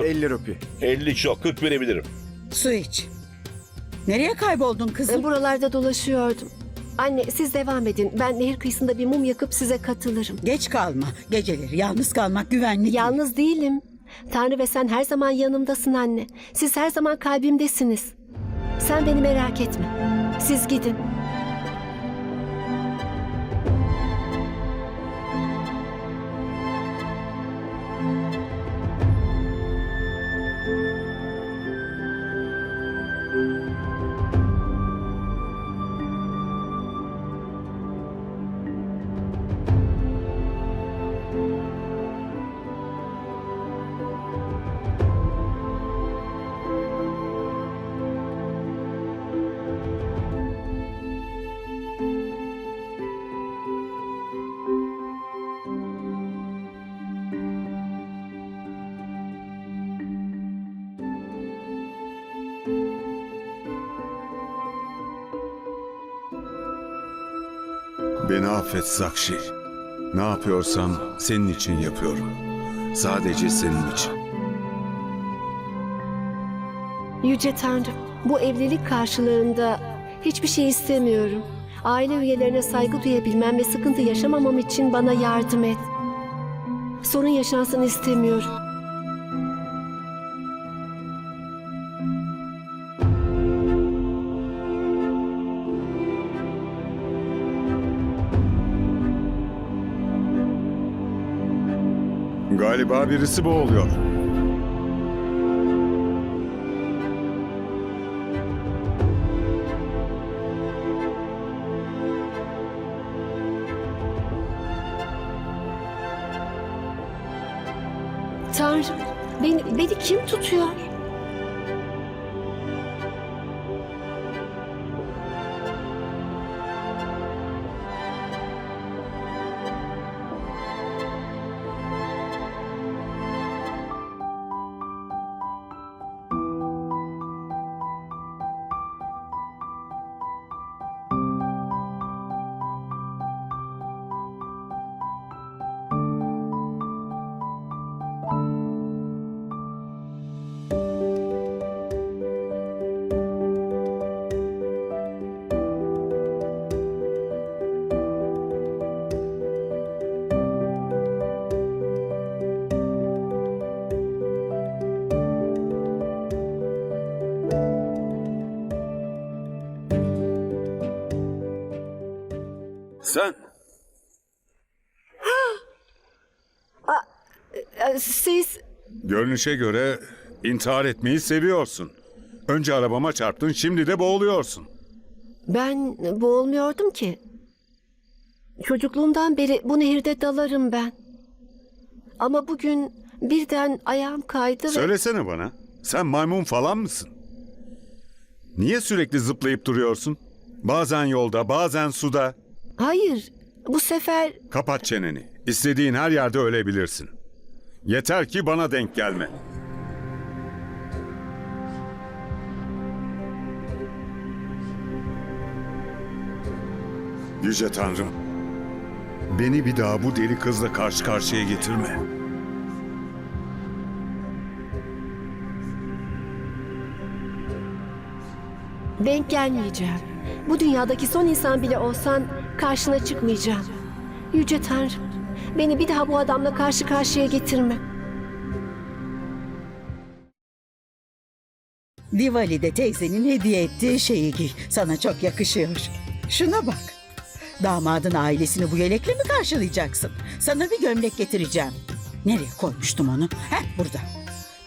50 rupi. 50 çok 40 verebilirim. Su iç. Nereye kayboldun kızım? Buralarda dolaşıyordum. Anne siz devam edin. Ben nehir kıyısında bir mum yakıp size katılırım. Geç kalma. Geceleri yalnız kalmak güvenli değil. Yalnız değilim. Tanrı ve sen her zaman yanımdasın anne. Siz her zaman kalbimdesiniz. Sen beni merak etme. Siz gidin. Beni affet Sakşi. Ne yapıyorsam senin için yapıyorum. Sadece senin için. Yüce Tanrım, bu evlilik karşılığında hiçbir şey istemiyorum. Aile üyelerine saygı duyabilmem ve sıkıntı yaşamamam için bana yardım et. Sorun yaşansın istemiyorum. Galiba birisi boğuluyor. Tanrım, beni, beni kim tutuyor? Siz, görünüşe göre intihar etmeyi seviyorsun. Önce arabama çarptın, şimdi de boğuluyorsun. ben boğulmuyordum ki. Çocukluğumdan beri bu nehirde dalarım ben. Ama bugün birden ayağım kaydı ve... Söylesene bana, sen maymun falan mısın? Niye sürekli zıplayıp duruyorsun? Bazen yolda, bazen suda. Hayır, bu sefer Kapat çeneni. İstediğin her yerde ölebilirsin. Yeter ki bana denk gelme. Yüce Tanrım. Beni bir daha bu deli kızla karşı karşıya getirme. denk gelmeyeceğim. Bu dünyadaki son insan bile olsan karşına çıkmayacağım. Yüce Tanrım, beni bir daha bu adamla karşı karşıya getirme. Diwali'de teyzenin hediye ettiği şeyi giy. Sana çok yakışıyor. Şuna bak. Damadın ailesini bu yelekle mi karşılayacaksın? Sana bir gömlek getireceğim. Nereye koymuştum onu? Heh burada.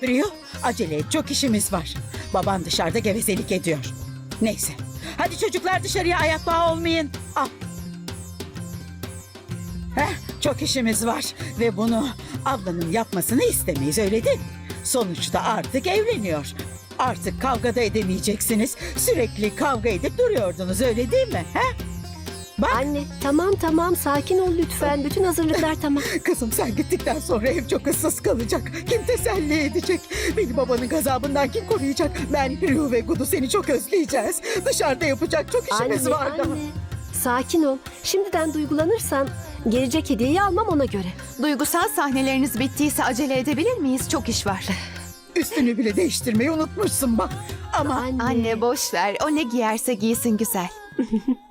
Rio acele et çok işimiz var. Baban dışarıda gevezelik ediyor. Neyse. Hadi çocuklar dışarıya ayak bağı olmayın. Al. Heh, çok işimiz var ve bunu ablanın yapmasını istemeyiz öyle değil mi? Sonuçta artık evleniyor. Artık kavga da edemeyeceksiniz. Sürekli kavga edip duruyordunuz öyle değil mi? He? Bak Anne, tamam tamam sakin ol lütfen. Bütün hazırlıklar tamam. kızım sen gittikten sonra ev çok ıssız kalacak. Kim teselli edecek? Beni babanın gazabından kim koruyacak? Ben Rio ve Gudu seni çok özleyeceğiz. Dışarıda yapacak çok işimiz Anne, var daha. anne. Sakin ol. Şimdiden duygulanırsan gelecek hediyeyi almam ona göre. Duygusal sahneleriniz bittiyse acele edebilir miyiz? Çok iş var. Üstünü bile değiştirmeyi unutmuşsun bak. Ama Anne. Anne boş ver. O ne giyerse giysin güzel.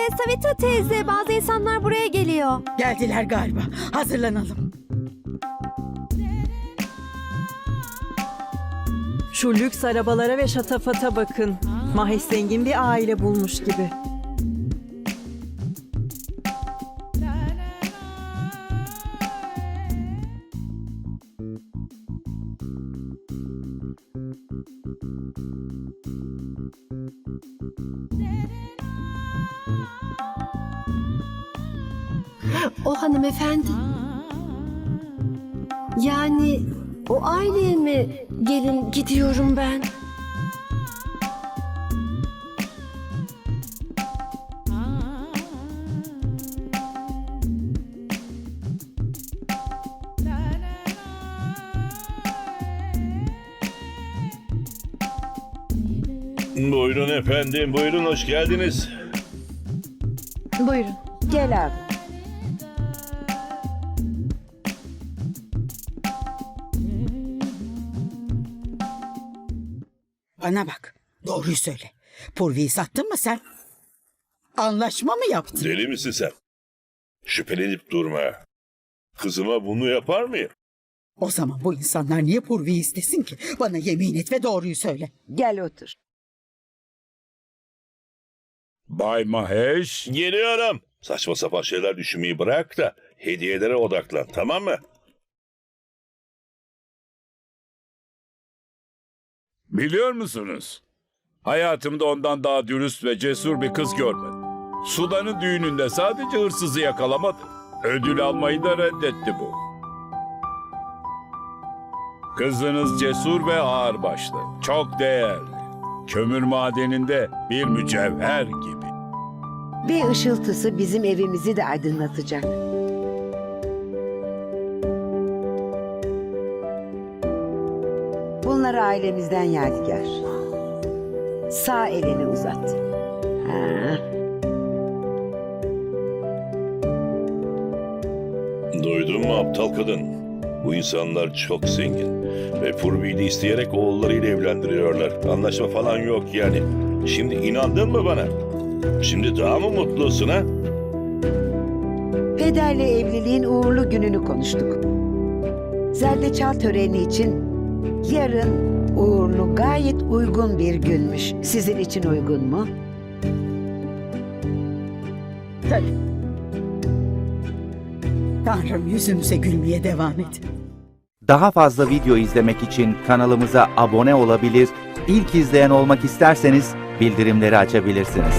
Teyze, Savita teyze bazı insanlar buraya geliyor. geldiler galiba. Hazırlanalım. Şu lüks arabalara ve şatafata bakın. Mahes zengin bir aile bulmuş gibi. O hanımefendi. Yani o aileye mi gelin gidiyorum ben? Buyurun efendim, buyurun hoş geldiniz. Buyurun. Gel abi. Bana bak. Doğruyu söyle. Purvi'yi sattın mı sen? Anlaşma mı yaptın? Deli misin sen? Şüphelenip durma. Kızıma bunu yapar mıyım? O zaman bu insanlar niye Purvi'yi istesin ki? Bana yemin et ve doğruyu söyle. Gel otur. Bay Mahesh, Geliyorum. Saçma sapan şeyler düşünmeyi bırak da hediyelere odaklan tamam mı? biliyor musunuz? Hayatımda ondan daha dürüst ve cesur bir kız görmedim. Sudan'ın düğününde sadece hırsızı yakalamadı. Ödül almayı da reddetti bu. Kızınız cesur ve ağırbaşlı, çok değerli. Kömür madeninde bir mücevher gibi. Bir ışıltısı bizim evimizi de aydınlatacak. Bunlar ailemizden yadigar. Sağ elini uzat. Ha, Duydun mu aptal kadın? Bu insanlar çok zengin. Ve de isteyerek oğullarıyla evlendiriyorlar. Anlaşma falan yok yani. Şimdi inandın mı bana? Şimdi daha mı mutlusun ha? Pederle evliliğin uğurlu gününü konuştuk. Zerdeçal töreni için yarın uğurlu gayet uygun bir günmüş. Sizin için uygun mu? Tabii. Tanrım yüzümüze gülmeye devam et. Daha fazla video izlemek için kanalımıza abone olabilir, ilk izleyen olmak isterseniz bildirimleri açabilirsiniz.